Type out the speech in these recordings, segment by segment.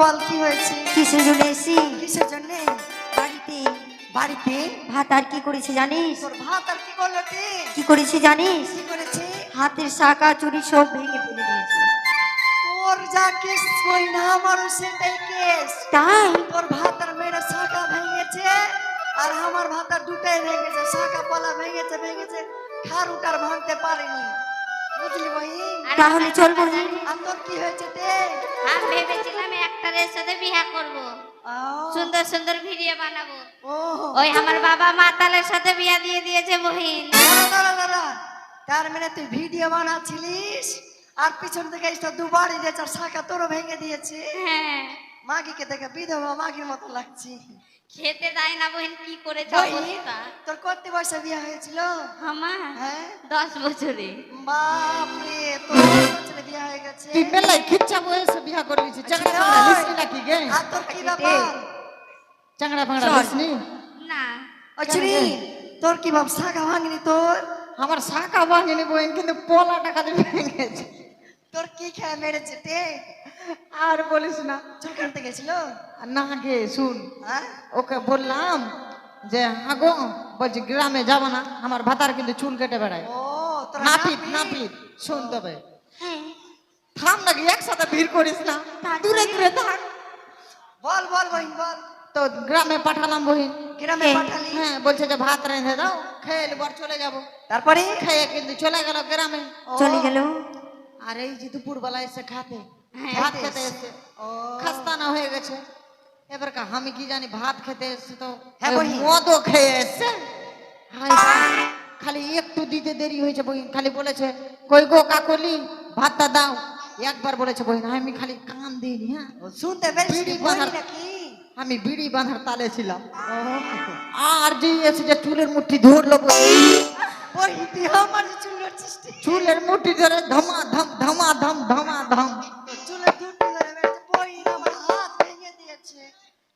বল কি হয়েছে? কিসের জন্য এসি কিসের জন্য? বাড়িতে। বাড়িতে? ভাত আর কি করেছে জানিস? তোর ভাত আর কি করল কি? করেছে জানিস? কি করেছে? হাতের শাখা চুরি সব ভেঙে ফেলে দিয়েছে। তোর যা কেস ওই না আমারও সেটাই কেস। তাই? তোর ভাত আর মেয়ের শাখা ভেঙেছে আর আমার ভাত আর দুটাই ভেঙেছে শাখা পলা ভেঙেছে ভেঙেছে খারুটার ভাঙতে পারেনি। তাহলে চলবো আর তোর কি হয়েছে তে? আমি ভেবেছিলাম একটারের সাথে বিয়া করব। সুন্দর সুন্দর ভিডিও বানাবো। ওই আমার বাবা মাতালের সাথে বিয়া দিয়ে দিয়েছে দাঁড়া। তার মানে তুই ভিডিও বানাচ্ছিলিস? আর পিছন থেকে এসে দুবারই দিয়েছে আর শাখা তোরও ভেঙে দিয়েছে? হ্যাঁ। মাগিকে দেখে বিধবা মাগির মতো লাগছে। খেতে দেয় না বহিন কি করে বহিন, অবস্থা তোর কত বয়সে বিয়ে হয়েছিল? আমার? হ্যাঁ। দশ বছরে। বাপরে তোর কত বছরে বিয়ে হয়ে গেছে? তুই খিচ্চা বয়সে বিয়া লিসনি নাকি গে? আর তোর কি ব্যাপার? চাংড়া ফাংড়া। লিসনি না। অচরি তোর কি ভাব শাখা ভাঙনি তোর? আমার শাখা ভাঙেনি বইন কিন্তু পোলা টাকা দিয়ে ভেঙেছে তোর কি খেয়ে মেরেছে তে? আর বলিস না। চুল কাটতে গেছিল? না গে শুন। হ্যাঁ? ওকে বললাম যে হাগো বলছি গ্রামে যাব না আমার ভাতার কিন্তু চুল কেটে বেড়ায়। ও নাপিত নাপিত। শুন তবে। হ্যাঁ। থাম নাকি একসাথে ভিড় করিস না। দূরে দূরে থাক। বল বল বহিন বল। তো গ্রামে পাঠালাম বহিন। গ্রামে পাঠালি? হ্যাঁ বলছে যে ভাত রেঁধে দাও খেয়ে এবার চলে যাব। তারপরে? খেয়ে কিন্তু চলে গেল গ্রামে। চলে গেল। আর এই যে দুপুর বেলা এসে খাতে হ্যাঁ, ভাত খেতে খেতে এসে। এসে ও। খাস্তানা হয়ে গেছে। এবার কা আমি কি জানি ভাত খেতে এসে তো? হ্যাঁ। মদও খেয়ে এসছে। হায় হায়, খালি একটু দিতে দেরি হয়েছে বহিন খালি বলেছে কই গো কাকলি ভাতটা দাও। একবার বলেছে বহিন আমি খালি কান দিইনি হ্যাঁ? শুনতে নাকি? আমি বিড়ি বাঁধার তালে ছিলাম। আর যে এসে যে চুলের মুঠি ধরলো। চুলের মুঠি ধরে ধমা ধম ধমা ধম ধমা ধম।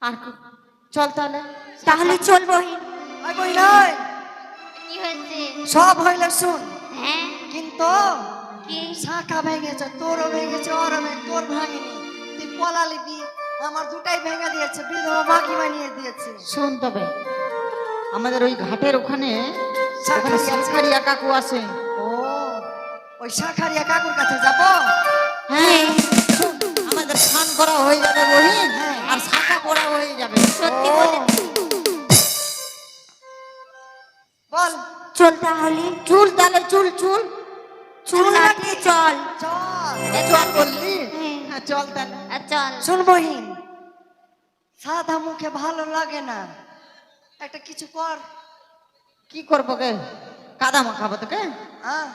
আর চল তাহলে। তাহলে চল বহিন। বহিন আয়। কি হয়েছে? সব হইলে শুন। হ্যাঁ? কিন্তু কি? শাখা ভেঙেছে তোরও ভেঙেছে ওরও ভেঙে তোর ভাঙেনি। তুই পলালিবি আমার দুটাই ভেঙে দিয়েছে বিধবা বাকি বানিয়ে দিয়েছে। শোন তবে আমাদের ওই ঘাটের ওখানে। শাখারিয়া কাকু আছে। ও ওই শাখারিয়া কাকুর কাছে যাব? হ্যাঁ। আমাদের স্নান করা হয়ে যাবে বহিন। হ্যাঁ। করা হয়ে যাবে। সত্যি বল। চল তাহলে। চুল তাহলে চুল চুল। চুল নাকি চল? চল। চল বললি? হ্যাঁ। হ্যাঁ চল তাহলে। চল। বহিন সাদা মুখে ভালো লাগে না। একটা কিছু কর। কি করব গে? কাদা মাখাবো তোকে? হ্যাঁ।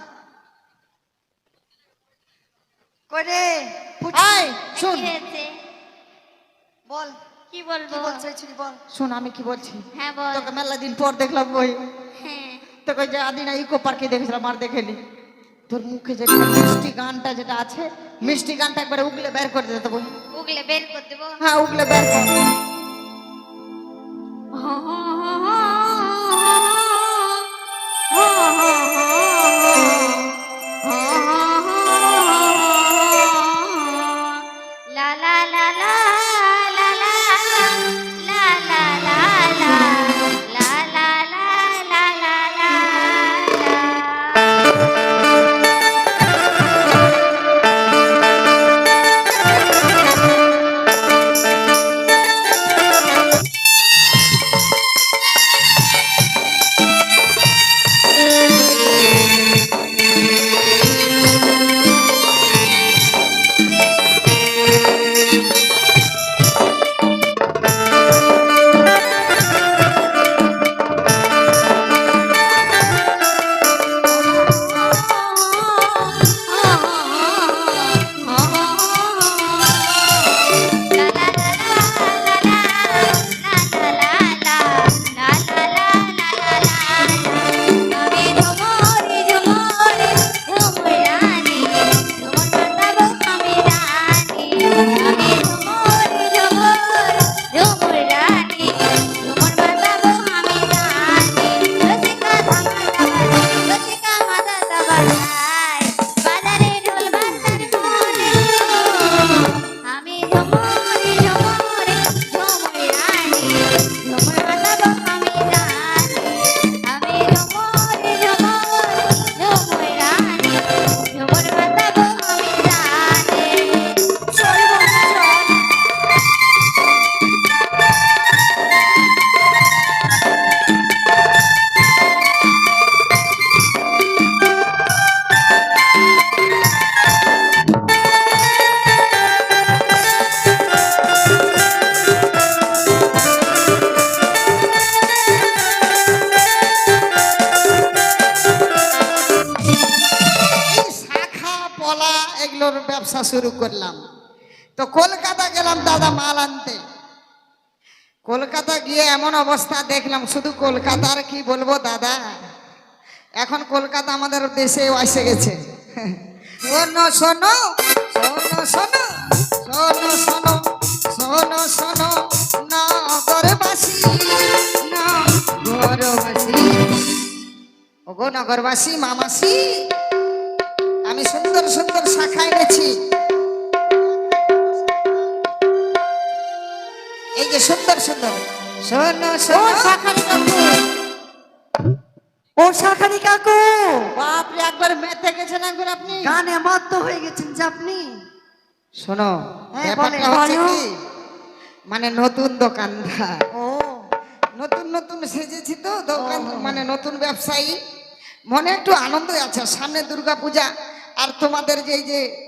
করে শোন বল। কি কি বলব বলছিস বল। শোন আমি কি বলছি? হ্যাঁ বল। তোকে মেলা দিন পর দেখলাম বই। হ্যাঁ। তোকে যে আদিনা ইকো পার্কে দেখেছিলাম আর দেখেনি। তোর মুখে যে মিষ্টি গানটা যেটা আছে মিষ্টি গানটা একবারে উগলে বের করে দিতে বই। উগলে বের করে দেবো। হ্যাঁ উগলে বের কর। লা অবস্থা দেখলাম, শুধু কলকাতার কি বলব দাদা? এখন কলকাতা আমাদের দেশে এসে গেছে। শোনো শোনো শোনো শোনো শোনো শোনো শোনো শোনো, নগরবাসী নগরবাসী। ওগো নগরবাসী, মামাসি, আমি সুন্দর সুন্দর শাখা এনেছি। এই যে সুন্দর সুন্দর। শোনো শোনো। কাকু। ও শাখারি কাকু। বাপরে একবার মেতে গেছেন একবার আপনি। গানে মত্ত হয়ে গেছেন যে আপনি। শোনো হ্যাঁ, ব্যাপারটা হচ্ছে কি? মানে নতুন দোকানদার। ও। নতুন নতুন সেজেছি তো দোকান মানে নতুন ব্যবসায়ী। মনে একটু আনন্দ আছে সামনে দুর্গা পূজা। আর তোমাদের যে যে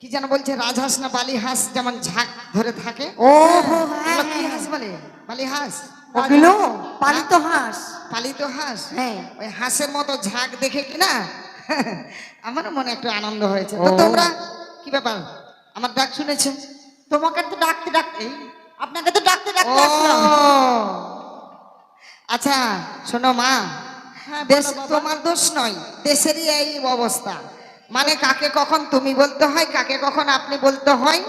কি যেন বলছে রাজহাঁস না বালি হাঁস যেমন ঝাঁক ধরে থাকে। ও বলে? বালি হাঁস। ওগুলো পালিত হাঁস। পালিত হাঁস? হ্যাঁ। ওই হাঁসের মতো ঝাঁক দেখে কি না? আমার মনে একটু আনন্দ হয়েছে। তো তোমরা কি ব্যাপার? আমার ডাক শুনেছো। তোমাকে তো ডাকতে ডাকতে আপনাকে তো ডাকতে ডাকতে আচ্ছা শোনো মা হ্যাঁ, দেশ তোমার দোষ নয় দেশেরই এই অবস্থা। মানে কাকে কখন তুমি বলতে হয় কাকে কখন আপনি বলতে হয়?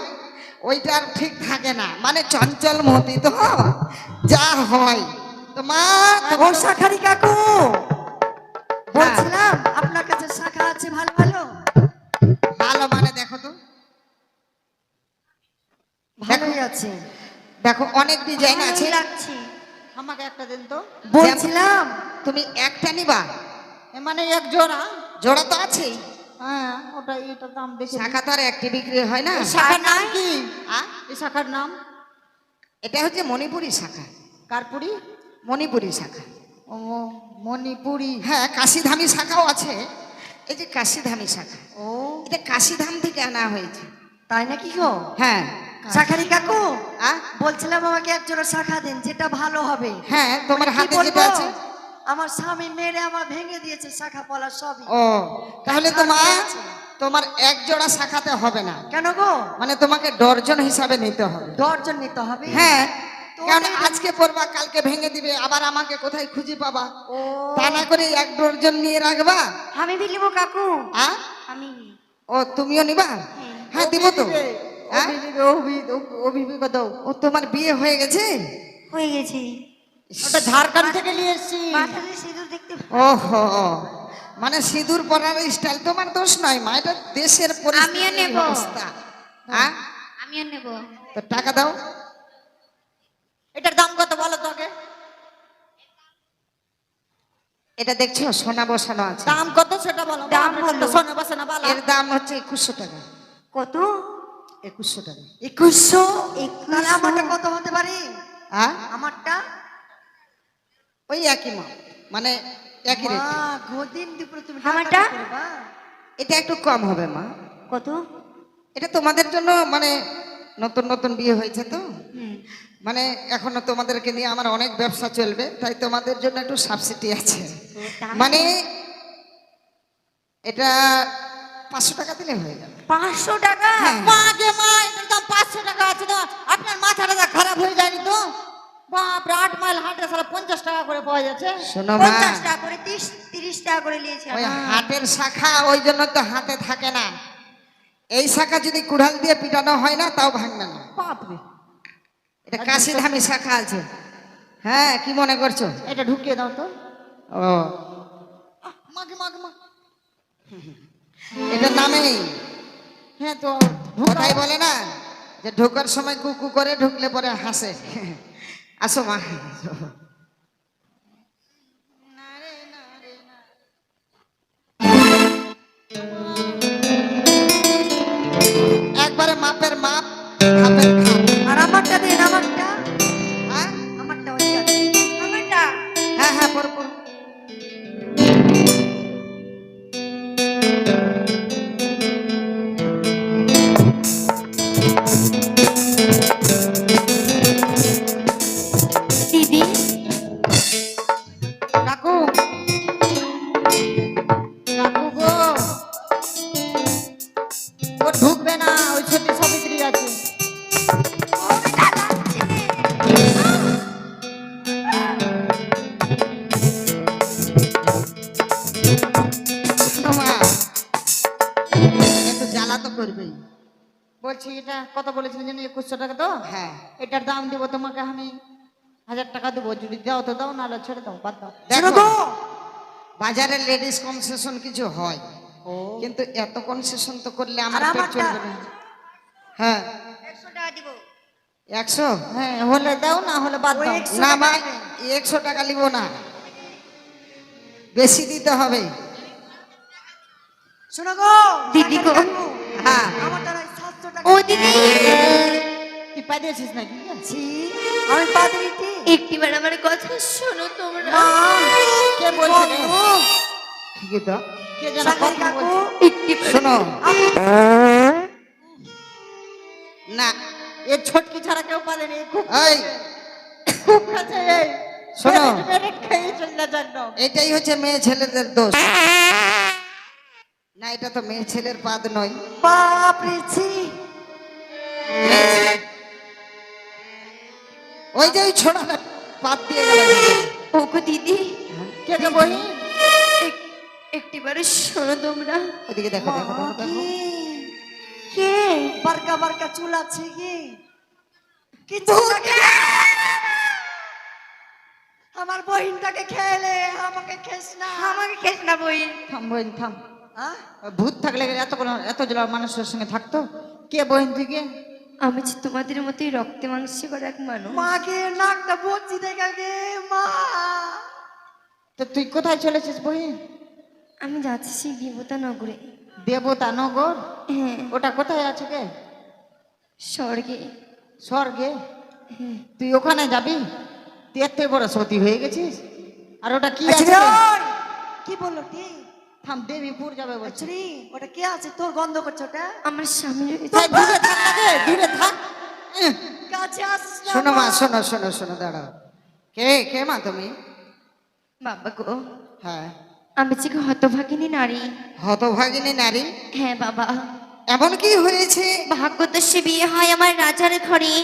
ওইটা আর ঠিক থাকে না। মানে চঞ্চল মতি তো যা হয়। তো মা ও শাখারি কাকু বলছিলাম আপনার কাছে শাখা আছে ভালো ভালো? ভালো মানে দেখো তো। ভালোই আছে। দেখো অনেক ডিজাইন আছে। লাগছে। আমাকে একটা দিন তো। বলছিলাম। তুমি একটা নিবা। মানে এক জোড়া? জোড়া তো আছেই। হ্যাঁ ওটা এটা দাম বেশি। শাখা তো আর একটি বিক্রি হয় না? এই শাখার নাম কি? এই শাখার নাম? এটা হচ্ছে মণিপুরি শাখা। কারপুরি? মণিপুরি শাখা। ও মণিপুরি। হ্যাঁ কাশিধামী শাখাও আছে। এই যে কাশিধামি শাখা। ও। এটা কাশিধাম থেকে আনা হয়েছে। তাই নাকি গো? হ্যাঁ। শাখারি কাকু? বলছিলাম আমাকে এক জোড়া শাখা দিন যেটা ভালো হবে। হ্যাঁ তোমার মানে হাতে যেটা আছে? আমার স্বামী মেরে আমার ভেঙে দিয়েছে শাখা পলা সবই। ও তাহলে তো মা তোমার এক জোড়া শাখাতে হবে না। কেন গো? মানে তোমাকে ডর্জন হিসাবে নিতে হবে। দশজন নিতে হবে? হ্যাঁ তো কারণ আজকে পড়বা কালকে ভেঙে দিবে আবার আমাকে কোথায় খুঁজে পাবা? ও। তা না করে এক ডর্জন নিয়ে রাখবা? আমি দিলিব কাকু। আ? আমি। ও তুমিও নিবা? হ্যাঁ। দিব তো। হ্যাঁ? দাও ও তোমার বিয়ে হয়ে গেছে? হয়ে গেছে। ওটা ঝাড়খণ্ড থেকে নিয়ে এসেছি। ওহো মানে সিঁদুর পরার স্টাইল তোমার দোষ নয় মা এটা দেশের আমিও নেব। অবস্থা। হ্যাঁ? আমিও নেব। তো টাকা দাও। এটার দাম কত বলো তোকে এটা দেখছ সোনা বসানো আছে। দাম কত সেটা বলো। দাম বলো। কত? সোনা বসানা বলো। এর দাম হচ্ছে একুশশো টাকা। কত? একুশশো টাকা। একুশশো। তাহলে আমারটা কত হতে পারে? হ্যাঁ? আমারটা? ওই একই মা মানে একই রেট। মা গদিন দুপুরে তুমি আমারটা? এটা একটু কম হবে মা। কত? এটা তোমাদের জন্য মানে নতুন নতুন বিয়ে হয়েছে তো। মানে এখনও তোমাদেরকে নিয়ে আমার অনেক ব্যবসা চলবে তাই তোমাদের জন্য একটু সাবসিডি আছে। মানে এটা পাঁচশো টাকা দিলে হয়ে যাবে পাঁচশো টাকা? হ্যাঁ। মা গে মা এটার দাম পাঁচশো টাকা আছে তো। আপনার মাথাটা খারাপ হয়ে যায়নি তো। আট মাইল হাটে সারা পঞ্চাশ টাকা করে পাওয়া যাচ্ছে। শোনো মা। পঞ্চাশ টাকা করে তিরিশ তিরিশ টাকা করে নিয়েছে ওই হাটের শাখা ওই জন্য তো হাতে থাকে না। এই শাখা যদি কুড়াল দিয়ে পিটানো হয় না তাও ভাঙবে না। বাপরে। এটা কাশি ধামি শাখা আছে। হ্যাঁ কি মনে করছ? এটা ঢুকিয়ে দাও তো। ও। মাগে মাগে মা এটা নামেই। হ্যাঁ তো কোথায় বলে না যে ঢোকার সময় কুকু করে ঢুকলে পরে হাসে। Asoma. বলছি এটা কত বলেছিলেন যেন একুশশো টাকা তো হ্যাঁ। এটার দাম দিব তোমাকে আমি হাজার টাকা দেবো। যদি দাও তো দাও নাহলে ছেড়ে দাও বাদ দাও। দেখো বাজারে লেডিস কনসেশন কিছু হয় কিন্তু এত কনসেশন তো করলে আমার পেট চলবে না। হ্যাঁ। একশো টাকা দিব। একশো? হ্যাঁ হলে দাও না হলে বাদ দাও। না দিবে। একশো টাকা নিব না। বেশি দিতে হবে। শোনো গো দিদি গো। হ্যাঁ। ও দিদি তুই পাই দিয়েছিস নাকি? ছি, আমি পাদরিটি একটিবার আমার কথা শোনো তোমরা। কে বলছে রে? ঠিকই কে যেন কথা কাকু। শোনো। না এ ছটকি ছাড়া কেউ খুব এই। খুব কাছে এই। শোনো। এটাই হচ্ছে মেয়ে ছেলেদের দোষ। না এটা তো মেয়ে ছেলের পাদ নয়। বাপরে ছি। ওই যে ওই দিয়ে গেল। ওগো দিদি কে বহি এক- একটিবারে শোনো তোমরা। ওদিকে দেখো দেখো দেখো দেখো। কে? বারকা বারকা চুল আছে কি? কি আমার বহিনটাকে খেলে আমাকে খেস না। আমাকে খেস না বই থাম বহিন থাম। হ্যাঁ? ভূত থাকলে এত এত জেলা মানুষের সঙ্গে থাকতো? কে বহিন তুই কে? আমি যে তোমাদের মতোই রক্তে মাংসে করা এক মানুষ। মাকে নাকটা বলছি দেখা গে মা। তো তুই কোথায় চলেছিস বহিন আমি যাচ্ছি সেই দেবতা নগরে। দেবতা নগর? হ্যাঁ। ওটা কোথায় আছে কে? স্বর্গে। স্বর্গে? হ্যাঁ। তুই ওখানে যাবি? তুই এত বড় সতী হয়ে গেছিস? আর ওটা কি আচ্ছা আছে! কি বলল কি? থাম দেবীপুর যাবে বলছি। আচ্ছা রে, ওটা কে আছে? তোর গন্ধ করছে ওটা? আমার স্বামী দূরে থাক দূরে থাক। কাছে আসিস না শোনো মা। শোনো শোনো শোনো দাঁড়াও। কে কে মা তুমি? বাবা গো। হ্যাঁ। আমি যে হতভাগিনী নারী। হতভাগিনী নারী? হ্যাঁ বাবা। এমন কি হয়েছে? ভাগ্যদর্শী বিয়ে হয় আমার রাজার ঘরে।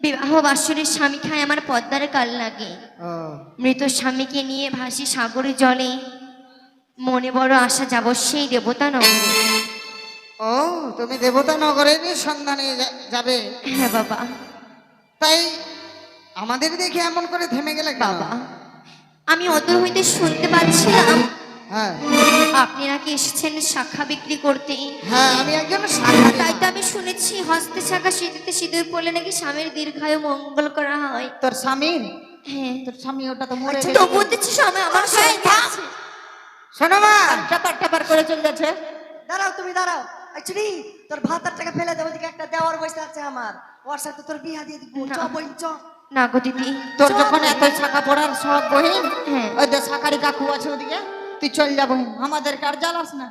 বিবাহ বাসরের স্বামী খায় আমার পদ্মার কাল লাগে। ও। মৃত স্বামীকে নিয়ে ভাসি সাগরে জলে। মনে বড় আশা যাব সেই দেবতা নগরে। ও তুমি দেবতা নগরের সন্ধানে যাবে? হ্যাঁ বাবা। তাই আমাদের দেখে এমন করে থেমে গেলে বাবা আমি অদূর হইতে শুনতে পাচ্ছিলাম। হ্যাঁ। আপনি নাকি এসেছেন শাখা বিক্রি করতে? হ্যাঁ আমি একজন তাই তো আমি শুনেছি হস্তে শাখা সিঁদুরতে সিঁদুর পড়লে নাকি স্বামীর দীর্ঘায়ু মঙ্গল করা হয়। তোর স্বামীর হ্যাঁ। তোর স্বামী ওটা তো মরে আচ্ছা, গেছে। স্বামী আমার আছে। শোনো মা টাপার টাপার করে চলে যাচ্ছে। দাঁড়াও তুমি দাঁড়াও। অ্যাকচুয়ালি তোর ভাতার টাকা ফেলে দেবো একটা দেওয়ার বসে আছে আমার। ওর সাথে তোর বিয়া দিয়ে দিব। চ না। বইন চ। না গো দিদি। তোর যখন এত শাখা পড়ার সব বহিন হ্যাঁ। ওই শাকারি কাকু আছে ওদিকে তুই চল যা বহিন। আমাদের কার জ্বালাস না?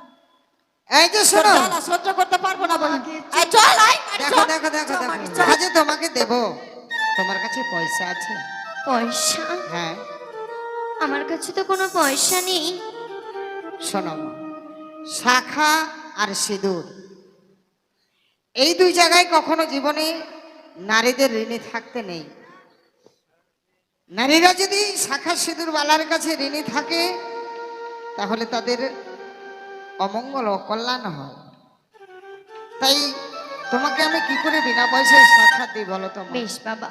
এই যে তোর শোনো জ্বালা সহ্য করতে পারব না বহিন। এই চল। আয় বাড়ি দেখো দেখো দেখো দেখো। আজ তোমাকে দেব। তোমার কাছে পয়সা আছে? পয়সা? হ্যাঁ। আমার কাছে তো কোনো পয়সা নেই। শোনো শাখা আর সিঁদুর। এই দুই জায়গায় কখনো জীবনে নারীদের ঋণী থাকতে নেই। নারীরা যদি শাখা সিঁদুর বালার কাছে ঋণী থাকে তাহলে তাদের অমঙ্গল অকল্যাণ হয়। তাই তোমাকে আমি কি করে বিনা পয়সায় সাক্ষাৎ দিই বলো তো? বেশ বাবা।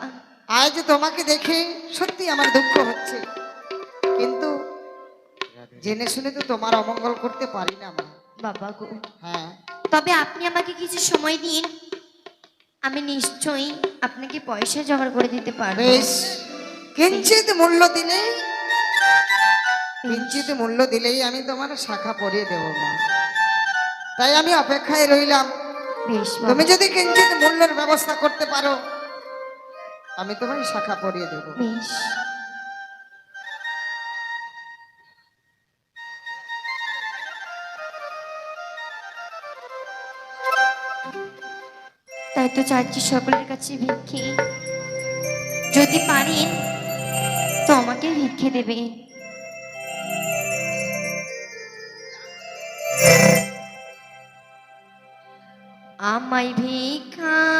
আজ তোমাকে দেখে সত্যি আমার দুঃখ হচ্ছে। জেনে শুনে তো তোমার অমঙ্গল করতে পারি না মা। বাবা গো। হ্যাঁ। তবে আপনি আমাকে কিছু সময় দিন। আমি নিশ্চয়ই আপনাকে পয়সা জোগাড় করে দিতে পারব। বেশ। কিঞ্চিত মূল্য দিলেই কিঞ্চিত মূল্য দিলেই আমি তোমার শাখা পরিয়ে দেবো মা। তাই আমি অপেক্ষায় রইলাম। বেশ তুমি যদি কিঞ্চিত মূল্যের ব্যবস্থা করতে পারো আমি তোমার শাখা পরিয়ে দেবো। বেশ। তাই তো চাচ্ছি সকলের কাছে ভিক্ষে। যদি পারেন তো আমাকে ভিক্ষে দেবে আমায় ভিক্ষা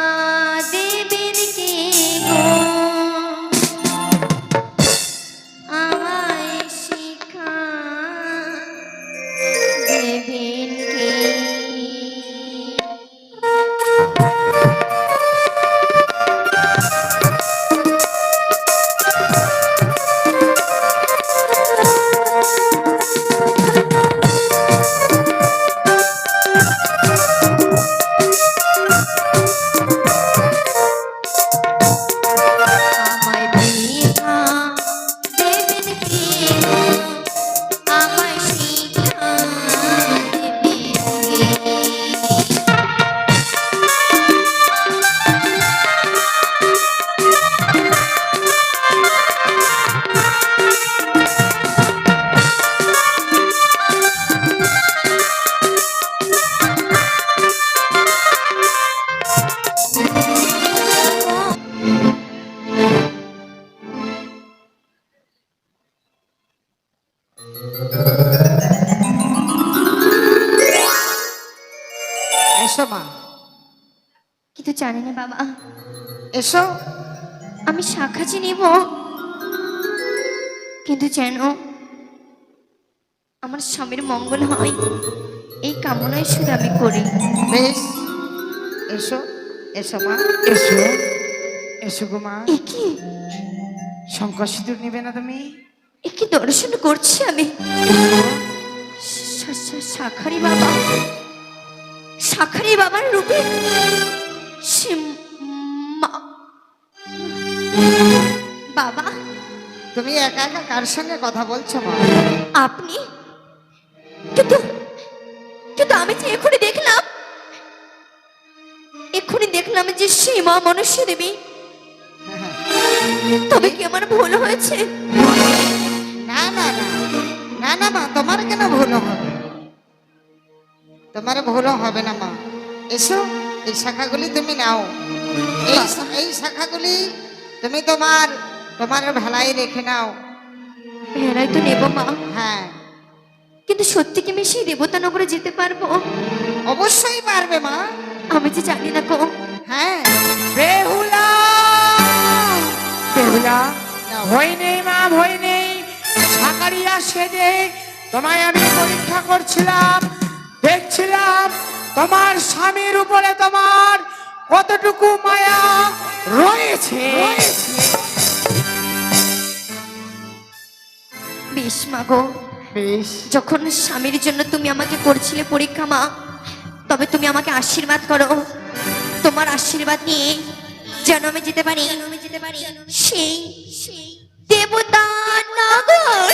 বাবা। এসো। আমি শাখাজি নিব। কিন্তু যেন আমার স্বামীর মঙ্গল হয় এই কামনায় শুধু আমি করি। বেশ। এসো এসো মা। এসো। এসো গো মা। কি? শঙ্কর সিঁদুর নিবে না তুমি? এ কি দর্শন করছি আমি? শাখারি বাবা। শাখারি বাবার রূপে সে বাবা তুমি একা একা কার সঙ্গে কথা বলছো মা? আপনি? কিন্তু কিন্তু আমি যে এক্ষুনি দেখলাম এক্ষুনি দেখলাম যে সীমা মনুষ্য দেবী তবে কি আমার ভুল হয়েছে? না না না না না মা তোমার কেন ভুল হবে? তোমার ভুল হবে না মা। এসো এই শাখাগুলি তুমি নাও। এই এই শাখাগুলি তুমি তোমার তোমার ভেলাই রেখে নাও। ভেড়াই তো নেব মা। হ্যাঁ। কিন্তু সত্যি কি আমি সেই দেবতানগরে যেতে পারব? অবশ্যই পারবে মা। আমি যে জানি না কো। হ্যাঁ। বেহুলা বেহুলা। ভয় নেই মা ভয় নেই। সাকারিয়া সেজে তোমায় আমি পরীক্ষা করছিলাম দেখছিলাম তোমার স্বামীর উপরে তোমার কতটুকু মায়া রয়েছে। বেশ মা গো। বেশ। যখন স্বামীর জন্য তুমি আমাকে করছিলে পরীক্ষা মা তবে তুমি আমাকে আশীর্বাদ করো। তোমার আশীর্বাদ নিয়ে যেন আমি যেতে পারি। আমি যেতে পারি সেই সেই দেবতা নগর